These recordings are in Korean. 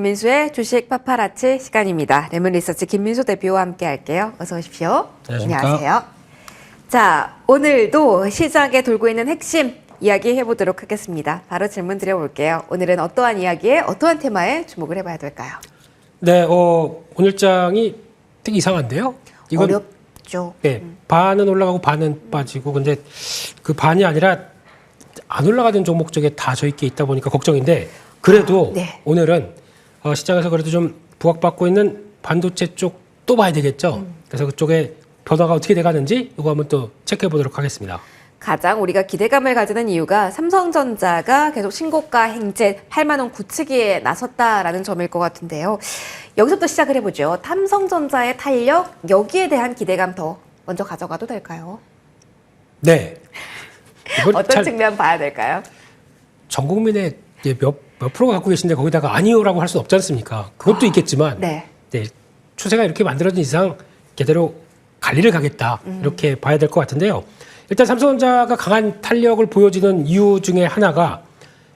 김민수의 주식 파파라치 시간입니다. 레몬리서치 김민수 대표와 함께 할게요. 어서 오십시오. 안녕하십니까. 안녕하세요. 자, 오늘도 시장에 돌고 있는 핵심 이야기 해보도록 하겠습니다. 바로 질문 드려볼게요. 오늘은 어떠한 이야기에 어떠한 테마에 주목을 해봐야 될까요? 네, 어, 오늘장이 되게 이상한데요. 이건 어렵죠. 네, 반은 올라가고 반은 빠지고 근데 그 반이 아니라 안 올라가는 종목 쪽에 다 저있게 있다 보니까 걱정인데 그래도 아, 네. 오늘은 어, 시장에서 그래도 좀 부각받고 있는 반도체 쪽 또 봐야 되겠죠. 음. 그래서 그쪽에 변화가 어떻게 돼가는지 이거 한번 또 체크해 보도록 하겠습니다. 가장 우리가 기대감을 가지는 이유가 삼성전자가 계속 신고가 행진 8만 원 굳히기에 나섰다라는 점일 것 같은데요. 여기서부터 시작을 해보죠. 삼성전자의 탄력 여기에 대한 기대감 더 먼저 가져가도 될까요? 네. 어떤 잘 측면 봐야 될까요? 전 국민의 몇, 몇 프로 갖고 계신데 거기다가 아니요라고 할 수는 없지 않습니까? 그것도 있겠지만 네. 네, 추세가 이렇게 만들어진 이상 제대로 관리를 가겠다 이렇게 봐야 될 것 같은데요. 일단 삼성전자가 강한 탄력을 보여주는 이유 중에 하나가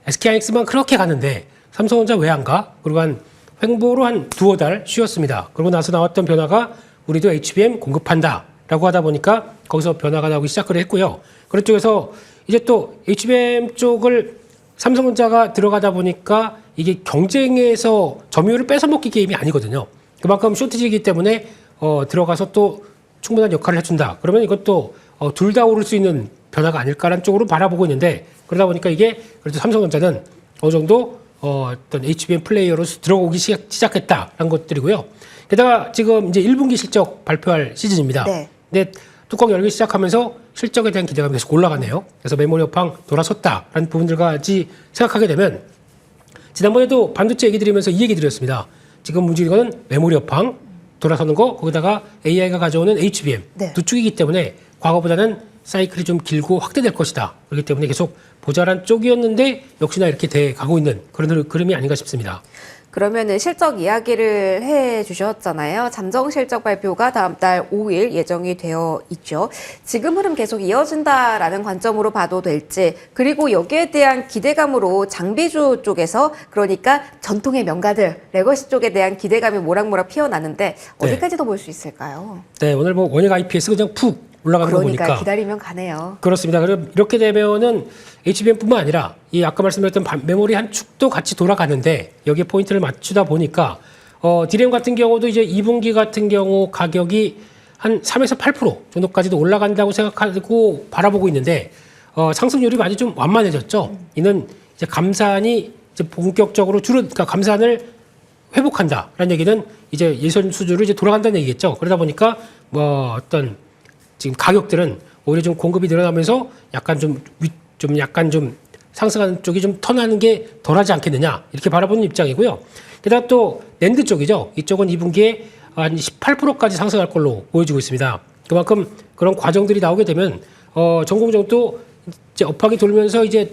SK하이닉스만 그렇게 가는데 삼성전자 왜 안 가? 그리고 한 횡보로 한 두어 달 쉬었습니다. 그러고 나서 나왔던 변화가 우리도 HBM 공급한다 라고 하다 보니까 거기서 변화가 나오기 시작을 했고요. 그런 쪽에서 이제 또 HBM 쪽을 삼성전자가 들어가다 보니까 이게 경쟁에서 점유율을 뺏어먹기 게임이 아니거든요. 그만큼 쇼티지이기 때문에 어, 들어가서 또 충분한 역할을 해준다. 그러면 이것도 어, 둘 다 오를 수 있는 변화가 아닐까라는 쪽으로 바라보고 있는데 그러다 보니까 이게 그래도 삼성전자는 어느 정도 어, 어떤 HBM 플레이어로 들어오기 시작, 시작했다라는 것들이고요. 게다가 지금 이제 1분기 실적 발표할 시즌입니다. 네. 근데 뚜껑 열기 시작하면서 실적에 대한 기대감이 계속 올라가네요. 그래서 메모리 업황 돌아섰다라는 부분들까지 생각하게 되면 지난번에도 반도체 얘기 드리면서 이 얘기 드렸습니다. 지금 움직이는 거는 메모리 업황 돌아서는 거 거기다가 AI가 가져오는 HBM 네. 두 축이기 때문에 과거보다는 사이클이 좀 길고 확대될 것이다. 그렇기 때문에 계속 모자란 쪽이었는데 역시나 이렇게 돼 가고 있는 그런 흐름- 흐름이 아닌가 싶습니다. 그러면은 실적 이야기를 해 주셨잖아요. 잠정 실적 발표가 다음 달 5일 예정이 되어 있죠. 지금 흐름 계속 이어진다라는 관점으로 봐도 될지, 그리고 여기에 대한 기대감으로 장비주 쪽에서 그러니까 전통의 명가들, 레거시 쪽에 대한 기대감이 모락모락 피어나는데 어디까지 더 볼 수 있을까요? 네, 오늘 뭐 원액 IPS 그냥 푹 올라가는 거 그러니까 보니까 기다리면 가네요. 그렇습니다. 그럼 이렇게 되면은 HBM뿐만 아니라 이 아까 말씀드렸던 반- 메모리 한 축도 같이 돌아가는데 여기에 포인트를 맞추다 보니까 어 디램 같은 경우도 이제 2분기 같은 경우 가격이 한 3에서 8% 정도까지도 올라간다고 생각하고 바라보고 있는데 어 상승률이 많이 좀 완만해졌죠. 이는 이제 감산이 이제 본격적으로 줄어 그러니까 감산을 회복한다라는 얘기는 이제 예전 수준으로 이제 돌아간다는 얘기겠죠. 그러다 보니까 뭐 어떤 지금 가격들은 오히려 좀 공급이 늘어나면서 약간 좀, 위, 좀 약간 좀 상승하는 쪽이 좀 턴하는 게 덜하지 않겠느냐 이렇게 바라보는 입장이고요. 게다가 또 랜드 쪽이죠. 이쪽은 2분기에 한 18%까지 상승할 걸로 보여지고 있습니다. 그만큼 그런 과정들이 나오게 되면 어, 전공정도 이제 업황이 돌면서 이제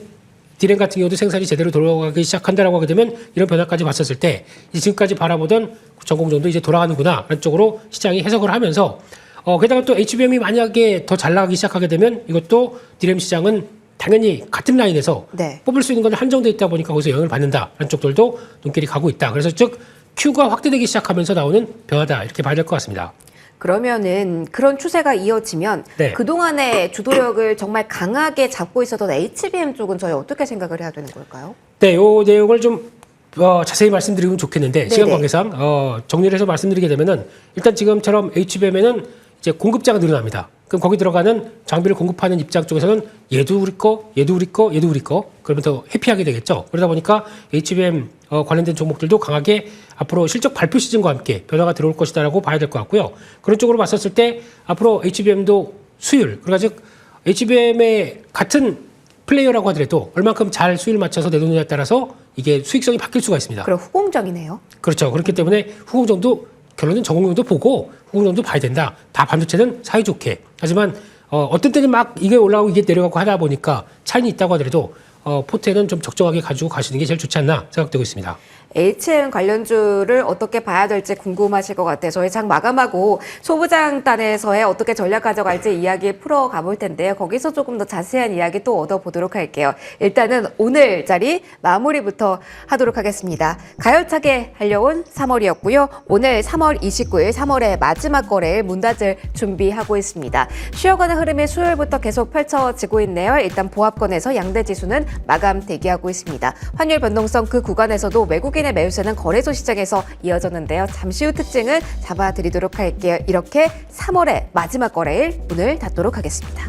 디램 같은 경우도 생산이 제대로 돌아가기 시작한다라고 하게 되면 이런 변화까지 봤었을 때 지금까지 바라보던 전공정도 이제 돌아가는구나 라는 쪽으로 시장이 해석을 하면서 어, 게다가 또 HBM이 만약에 더 잘 나가기 시작하게 되면 이것도 디램 시장은 당연히 같은 라인에서 네. 뽑을 수 있는 건 한정돼 있다 보니까 거기서 영향을 받는다라는 쪽들도 눈길이 가고 있다. 그래서 즉 Q가 확대되기 시작하면서 나오는 변화다 이렇게 봐야 될 것 같습니다. 그러면은 그런 추세가 이어지면 네. 그동안의 주도력을 정말 강하게 잡고 있었던 HBM 쪽은 저희 어떻게 생각을 해야 되는 걸까요? 네, 요 내용을 좀 어, 자세히 말씀드리면 좋겠는데 시간 네네. 관계상 어, 정리를 해서 말씀드리게 되면은 일단 지금처럼 HBM에는 이제 공급자가 늘어납니다. 그럼 거기 들어가는 장비를 공급하는 입장 쪽에서는 얘도 우리 거, 얘도 우리 거, 얘도 우리 거. 그러면 더 해피하게 되겠죠. 그러다 보니까 HBM 어, 관련된 종목들도 강하게 앞으로 실적 발표 시즌과 함께 변화가 들어올 것이다라고 봐야 될 것 같고요. 그런 쪽으로 봤었을 때 앞으로 HBM도 수율, 그러니까 즉 HBM의 같은 플레이어라고 하더라도 얼만큼 잘 수율 맞춰서 내놓느냐에 따라서 이게 수익성이 바뀔 수가 있습니다. 그럼 후공정이네요. 그렇죠. 그렇기 때문에 후공정도 결론은 전공정도 보고 후공정도 봐야 된다. 다 반도체는 사이좋게. 하지만 어, 어떤 때는 막 이게 올라가고 이게 내려가고 하다 보니까 차이는 있다고 하더라도 어, 포트에는 좀 적정하게 가지고 가시는 게 제일 좋지 않나 생각되고 있습니다. HM 관련주를 어떻게 봐야 될지 궁금하실 것 같아요. 저희 장 마감하고 소부장단에서의 어떻게 전략 가져갈지 이야기 풀어 가 볼 텐데요. 거기서 조금 더 자세한 이야기 또 얻어보도록 할게요. 일단은 오늘 자리 마무리부터 하도록 하겠습니다. 가열차게 달려온 3월이었고요. 오늘 3월 29일 3월의 마지막 거래일 문 닫을 준비하고 있습니다. 쉬어가는 흐름이 수요일부터 계속 펼쳐지고 있네요. 일단 보합권에서 양대 지수는 마감 대기하고 있습니다. 환율 변동성 그 구간에서도 외국인 의 매수세는 거래소 시장에서 이어졌는데요. 잠시 후 특징을 잡아드리도록 할게요. 이렇게 3월의 마지막 거래일 문을 닫도록 하겠습니다.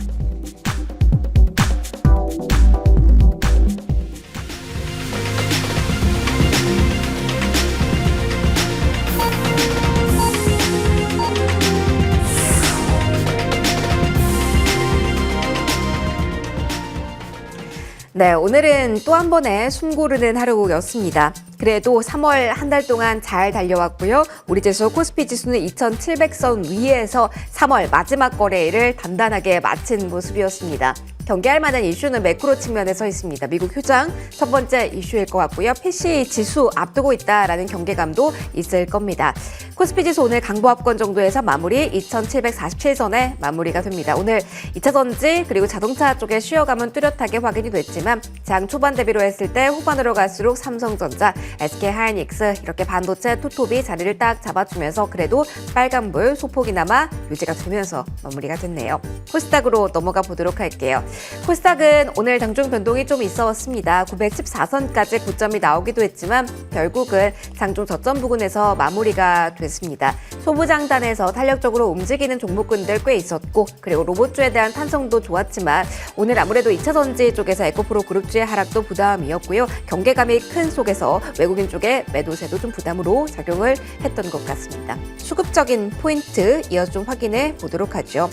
네, 오늘은 또 한 번의 숨 고르는 하루였습니다. 그래도 3월 한 달 동안 잘 달려왔고요. 우리 지수 코스피 지수는 2,700선 위에서 3월 마지막 거래일을 단단하게 마친 모습이었습니다. 경계할 만한 이슈는 매크로 측면에서 있습니다. 미국 휴장 첫 번째 이슈일 것 같고요. PC 지수 앞두고 있다라는 경계감도 있을 겁니다. 코스피 지수 오늘 강보합권 정도에서 마무리 2,747선에 마무리가 됩니다. 오늘 2차 전지 그리고 자동차 쪽의 쉬어감은 뚜렷하게 확인이 됐지만 장 초반 대비로 했을 때 후반으로 갈수록 삼성전자, SK 하이닉스 이렇게 반도체 투톱이 자리를 딱 잡아주면서 그래도 빨간불 소폭이나마 유지가 되면서 마무리가 됐네요. 코스닥으로 넘어가 보도록 할게요. 코스닥은 오늘 당중 변동이 좀 있었습니다. 914선까지 고점이 나오기도 했지만 결국은 장중 저점 부근에서 마무리가 됐습니다. 소부장단에서 탄력적으로 움직이는 종목군들 꽤 있었고 그리고 로봇주에 대한 탄성도 좋았지만 오늘 아무래도 2차 전지 쪽에서 에코프로 그룹주의 하락도 부담이었고요. 경계감이 큰 속에서 외국인 쪽의 매도세도 좀 부담으로 작용을 했던 것 같습니다. 수급적인 포인트 이어서 좀 확인해 보도록 하죠.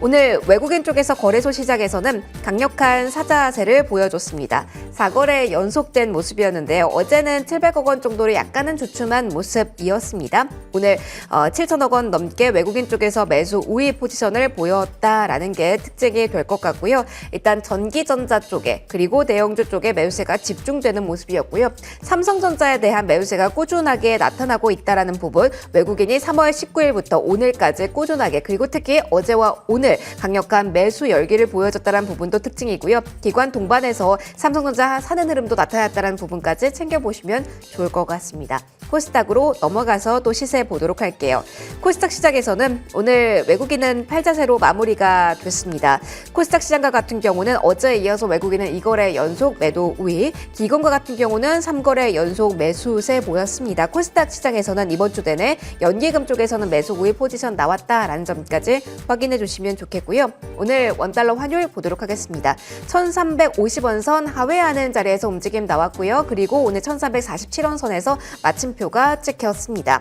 오늘 외국인 쪽에서 거래소 시장에서는 강력한 사자세를 보여줬습니다. 4거래 연속된 모습이었는데요. 어제는 700억 원 정도로 약간은 주춤한 모습이었습니다. 오늘 어, 7천억 원 넘게 외국인 쪽에서 매수 우위 포지션을 보였다라는 게 특징이 될 것 같고요. 일단 전기전자 쪽에 그리고 대형주 쪽에 매수세가 집중되는 모습이었고요. 삼성전자에 대한 매수세가 꾸준하게 나타나고 있다라는 부분 외국인이 3월 19일부터 오늘까지 꾸준하게 그리고 특히 어제와 오늘 강력한 매수 열기를 보여줬다는 부분도 특징이고요. 기관 동반에서 삼성전자 사는 흐름도 나타났다는 부분까지 챙겨보시면 좋을 것 같습니다. 코스닥으로 넘어가서 또 시세 보도록 할게요. 코스닥 시장에서는 오늘 외국인은 팔자세로 마무리가 됐습니다. 코스닥 시장과 같은 경우는 어제에 이어서 외국인은 2거래 연속 매도 우위, 기관과 같은 경우는 3거래 연속 매수세 보였습니다. 코스닥 시장에서는 이번 주 내내 연기금 쪽에서는 매수 우위 포지션 나왔다라는 점까지 확인해 주시면 좋겠고요. 오늘 원달러 환율 보도록 하겠습니다. 1350원 선 하회하는 자리에서 움직임 나왔고요. 그리고 오늘 1347원 선에서 마침 표가 찍혔습니다.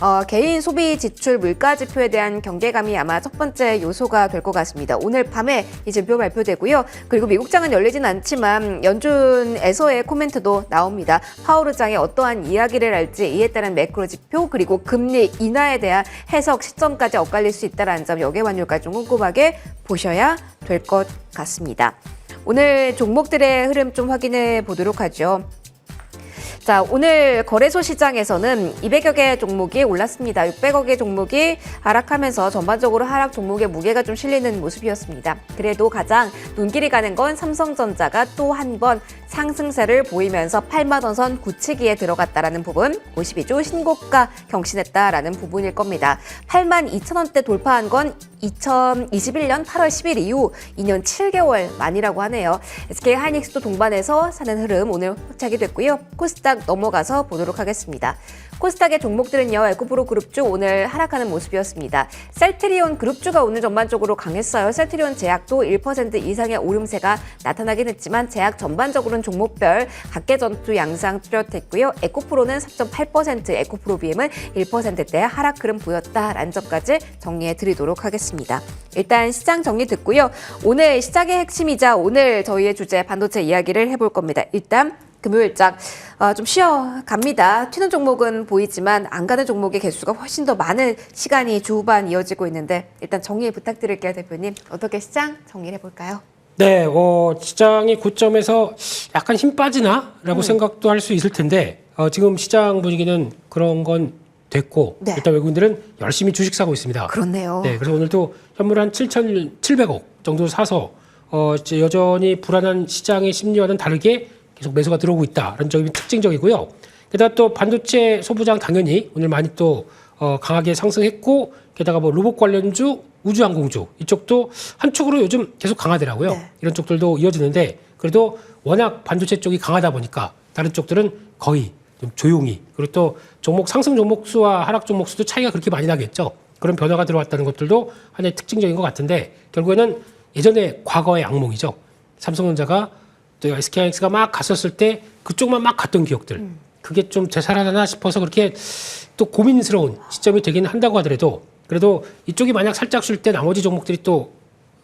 어, 개인 소비 지출 물가 지표에 대한 경계감이 아마 첫 번째 요소가 될 것 같습니다. 오늘 밤에 이 지표 발표되고요. 그리고 미국장은 열리진 않지만 연준에서의 코멘트도 나옵니다. 파우르 장이 어떠한 이야기를 할지 이에 따른 매크로 지표 그리고 금리 인하에 대한 해석 시점까지 엇갈릴 수 있다는 점 여계 환율까지 좀 꼼꼼하게 보셔야 될 것 같습니다. 오늘 종목들의 흐름 좀 확인해 보도록 하죠. 자, 오늘 거래소 시장에서는 200여 개 종목이 올랐습니다. 600여 개 종목이 하락하면서 전반적으로 하락 종목의 무게가 좀 실리는 모습이었습니다. 그래도 가장 눈길이 가는 건 삼성전자가 또 한 번 상승세를 보이면서 8만 원 선 굳히기에 들어갔다라는 부분, 52주 신고가 경신했다라는 부분일 겁니다. 8만 2천 원대 돌파한 건 2021년 8월 10일 이후 2년 7개월 만이라고 하네요. SK 하이닉스도 동반해서 사는 흐름 오늘 포착이 됐고요. 코스닥 넘어가서 보도록 하겠습니다. 코스닥의 종목들은요, 에코프로 그룹주 오늘 하락하는 모습이었습니다. 셀트리온 그룹주가 오늘 전반적으로 강했어요. 셀트리온 제약도 1% 이상의 오름세가 나타나긴 했지만 제약 전반적으로는 종목별 각계 전투 양상 뚜렷했고요. 에코프로는 4.8%, 에코프로 BM은 1%대 하락 흐름 보였다라는 점까지 정리해 드리도록 하겠습니다. 일단 시장 정리 듣고요. 오늘 시작의 핵심이자 오늘 저희의 주제 반도체 이야기를 해볼 겁니다. 일단 금요일장 어, 좀 쉬어 갑니다. 튀는 종목은 보이지만 안 가는 종목의 개수가 훨씬 더 많은 시간이 주후반 이어지고 있는데 일단 정리 부탁드릴게요, 대표님. 어떻게 시장 정리를 해볼까요? 네, 어, 시장이 고점에서 약간 힘 빠지나라고 생각도 할 수 있을 텐데 어, 지금 시장 분위기는 그런 건 됐고 네. 일단 외국인들은 열심히 주식 사고 있습니다. 그렇네요. 네, 그래서 오늘도 현물 한 7,700억 정도 사서 어, 이제 여전히 불안한 시장의 심리와는 다르게 계속 매수가 들어오고 있다라는 점이 특징적이고요. 게다가 또 반도체 소부장 당연히 오늘 많이 또 어, 강하게 상승했고 게다가 뭐 로봇 관련주, 우주항공주 이쪽도 한쪽으로 요즘 계속 강하더라고요. 네. 이런 쪽들도 이어지는데 그래도 워낙 반도체 쪽이 강하다 보니까 다른 쪽들은 거의 좀 조용히 그리고 또 종목 상승 종목 수와 하락 종목 수도 차이가 그렇게 많이 나겠죠. 그런 변화가 들어왔다는 것들도 하나의 특징적인 것 같은데 결국에는 예전에 과거의 악몽이죠. 삼성전자가 또 SK하이닉스가 막 갔었을 때 그쪽만 막 갔던 기억들 그게 좀 되살아나나 싶어서 그렇게 또 고민스러운 시점이 되기는 한다고 하더라도 그래도 이쪽이 만약 살짝 쉴 때 나머지 종목들이 또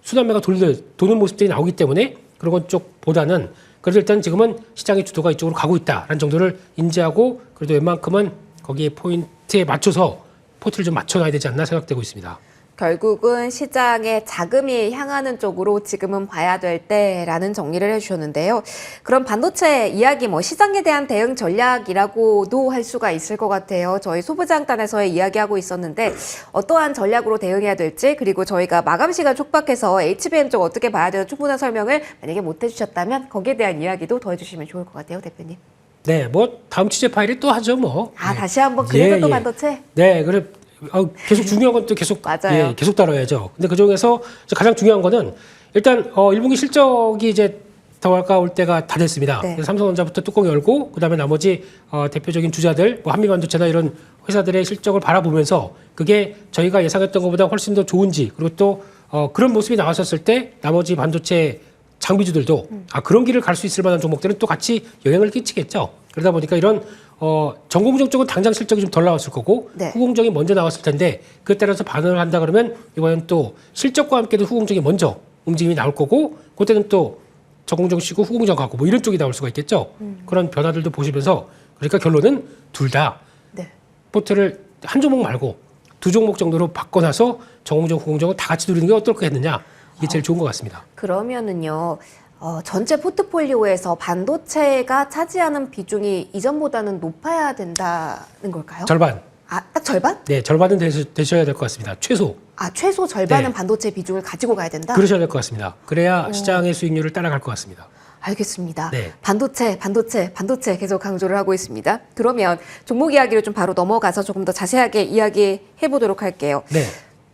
순환매가 돌려, 도는 모습들이 나오기 때문에 그런 것 쪽보다는 그래도 일단 지금은 시장의 주도가 이쪽으로 가고 있다라는 정도를 인지하고 그래도 웬만큼은 거기에 포인트에 맞춰서 포트를 좀 맞춰놔야 되지 않나 생각되고 있습니다. 결국은 시장에 자금이 향하는 쪽으로 지금은 봐야 될 때라는 정리를 해주셨는데요. 그럼 반도체 이야기 뭐 시장에 대한 대응 전략이라고도 할 수가 있을 것 같아요. 저희 소부장단에서 이야기하고 있었는데 어떠한 전략으로 대응해야 될지 그리고 저희가 마감 시간 촉박해서 HBM 쪽 어떻게 봐야 되는 충분한 설명을 만약에 못 해주셨다면 거기에 대한 이야기도 더 해주시면 좋을 것 같아요, 대표님. 네, 뭐 다음 취재 파일이 또 하죠, 뭐. 아 네. 다시 한번 그래도 예, 또 예. 반도체. 네, 그래 어, 계속 중요한 건 또 계속 맞아요. 예, 계속 다뤄야죠. 근데 그 중에서 가장 중요한 거는 일단 어 1분기 실적이 이제 다가올 때가 다 됐습니다. 네. 삼성전자부터 뚜껑 열고 그다음에 나머지 어, 대표적인 주자들 뭐 한미반도체나 이런 회사들의 실적을 바라보면서 그게 저희가 예상했던 것보다 훨씬 더 좋은지 그리고 또 어, 그런 모습이 나왔었을 때 나머지 반도체 장비주들도 아 그런 길을 갈 수 있을 만한 종목들은 또 같이 영향을 끼치겠죠. 그러다 보니까 이런 어 전공정 쪽은 당장 실적이 좀 덜 나왔을 거고 네. 후공정이 먼저 나왔을 텐데 그에 따라서 반응을 한다 그러면 이번엔 또 실적과 함께도 후공정이 먼저 움직임이 나올 거고 그때는 또 전공정 쉬고 후공정 가고 뭐 이런 쪽이 나올 수가 있겠죠. 그런 변화들도 보시면서 그러니까 결론은 둘다 네. 포트를 한 종목 말고 두 종목 정도로 바꿔놔서 전공정 후공정을 다 같이 누리는 게 어떨까 했느냐 이게 제일 좋은 것 같습니다. 그러면은요, 어, 전체 포트폴리오에서 반도체가 차지하는 비중이 이전보다는 높아야 된다는 걸까요? 절반 아, 딱 절반? 네 절반은 되셔, 되셔야 될 것 같습니다. 최소 아, 최소 절반은 네. 반도체 비중을 가지고 가야 된다? 그러셔야 될 것 같습니다. 그래야 시장의 수익률을 따라갈 것 같습니다. 알겠습니다. 네. 반도체, 반도체, 반도체 계속 강조를 하고 있습니다. 그러면 종목 이야기를 좀 바로 넘어가서 조금 더 자세하게 이야기해 보도록 할게요. 네.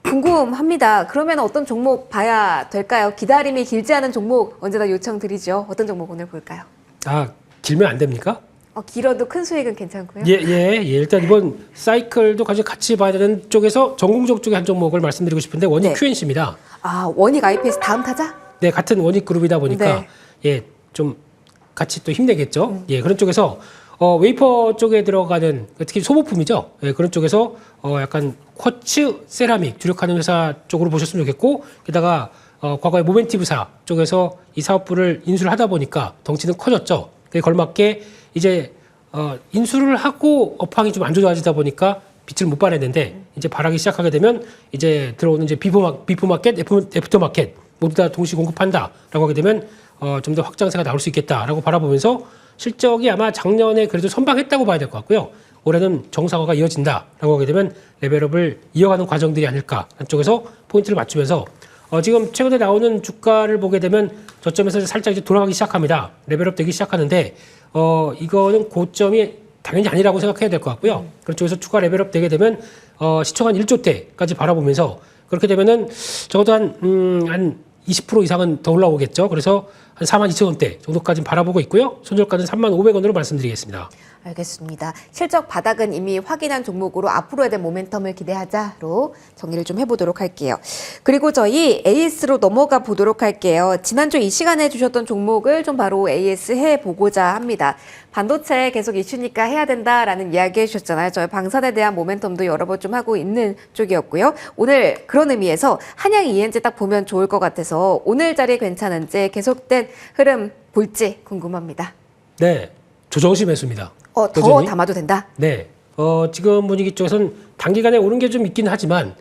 궁금합니다. 그러면 어떤 종목 봐야 될까요? 기다림이 길지 않은 종목 언제나 요청드리죠. 어떤 종목 오늘 볼까요? 아 길면 안 됩니까? 어, 길어도 큰 수익은 괜찮고요. 예, 예, 예. 일단 이번 사이클도 같이 같이 봐야 되는 쪽에서 전공적 쪽의 한 종목을 말씀드리고 싶은데 원익 네. QNC입니다. 아, 원익 IPS 다음 타자? 네, 같은 원익 그룹이다 보니까 네. 예, 좀 같이 또 힘내겠죠. 예, 그런 쪽에서 어, 웨이퍼 쪽에 들어가는 특히 소모품이죠. 예, 그런 쪽에서 어, 약간 쿼츠 세라믹 주력하는 회사 쪽으로 보셨으면 좋겠고 게다가 어, 과거에 모멘티브사 쪽에서 이 사업부를 인수를 하다 보니까 덩치는 커졌죠. 그에 걸맞게 이제 어, 인수를 하고 업황이 좀 안 좋아지다 보니까 빛을 못 발했는데 이제 발하기 시작하게 되면 이제 들어오는 이제 비포마, 비포마켓, 애프, 애프터마켓 모두 다 동시 공급한다라고 하게 되면 어, 좀 더 확장세가 나올 수 있겠다라고 바라보면서 실적이 아마 작년에 그래도 선방했다고 봐야 될 것 같고요. 올해는 정상화가 이어진다라고 하게 되면 레벨업을 이어가는 과정들이 아닐까 한 쪽에서 포인트를 맞추면서 어, 지금 최근에 나오는 주가를 보게 되면 저점에서 살짝 이제 돌아가기 시작합니다. 레벨업 되기 시작하는데 어, 이거는 고점이 당연히 아니라고 생각해야 될 것 같고요. 그런 쪽에서 추가 레벨업 되게 되면 어, 시총 한 1조 대까지 바라보면서 그렇게 되면은 적어도 한, 음, 한 20% 이상은 더 올라오겠죠. 그래서 한 4만 2천 원대 정도까지 바라보고 있고요. 손절가는 3만 500원으로 말씀드리겠습니다. 알겠습니다. 실적 바닥은 이미 확인한 종목으로 앞으로에 대한 모멘텀을 기대하자로 정리를 좀 해보도록 할게요. 그리고 저희 AS로 넘어가 보도록 할게요. 지난주 이 시간에 주셨던 종목을 좀 바로 AS 해보고자 합니다. 반도체 계속 이슈니까 해야 된다라는 이야기 해주셨잖아요. 저희 방산에 대한 모멘텀도 여러 번 좀 하고 있는 쪽이었고요. 오늘 그런 의미에서 한양 ENG 딱 보면 좋을 것 같아서 오늘 자리 괜찮은지 계속된 흐름 볼지 궁금합니다. 네. 조정시 매수입니다. 어, 더 여전히? 담아도 된다? 네. 어, 지금 분위기 쪽에서는 단기간에 오른 게 좀 있긴 하지만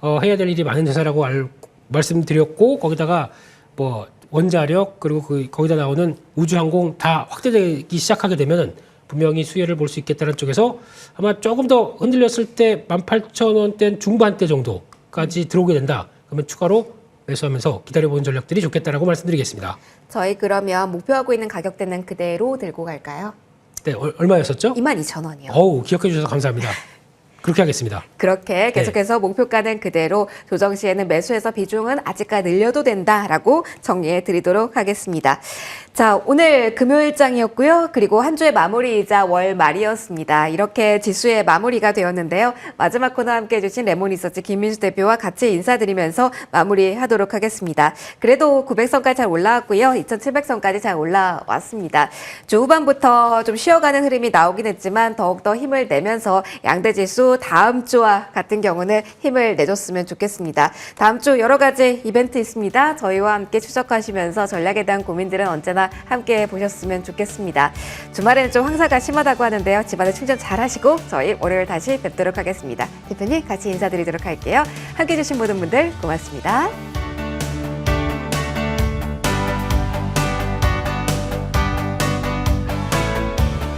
어, 해야 될 일이 많은 회사라고 알, 말씀드렸고 거기다가 뭐 원자력 그리고 그 거기다 나오는 우주항공 다 확대되기 시작하게 되면은 분명히 수혜를 볼 수 있겠다는 쪽에서 아마 조금 더 흔들렸을 때 18,000원대 중반대 정도까지 들어오게 된다. 그러면 추가로 매수하면서 기다려보는 전략들이 좋겠다라고 말씀드리겠습니다. 저희 그러면 목표하고 있는 가격대는 그대로 들고 갈까요? 네, 얼- 얼마였었죠? 22,000원이요. 어우, 기억해 주셔서 감사합니다. 그렇게 하겠습니다. 그렇게 계속해서 목표가는 그대로 조정 시에는 매수해서 비중은 아직까지 늘려도 된다라고 정리해 드리도록 하겠습니다. 자, 오늘 금요일장이었고요. 그리고 한 주의 마무리이자 월 말이었습니다. 이렇게 지수의 마무리가 되었는데요. 마지막 코너 함께 해주신 레몬리서치 김민수 대표와 같이 인사드리면서 마무리하도록 하겠습니다. 그래도 900선까지 잘 올라왔고요. 2700선까지 잘 올라왔습니다. 주 후반부터 좀 쉬어가는 흐름이 나오긴 했지만 더욱더 힘을 내면서 양대 지수 다음 주와 같은 경우는 힘을 내줬으면 좋겠습니다. 다음 주 여러 가지 이벤트 있습니다. 저희와 함께 추적하시면서 전략에 대한 고민들은 언제나 함께 보셨으면 좋겠습니다. 주말에는 좀 황사가 심하다고 하는데요. 집안에 충전 잘 하시고 저희 월요일 다시 뵙도록 하겠습니다. 대표님 같이 인사드리도록 할게요. 함께 해주신 모든 분들 고맙습니다.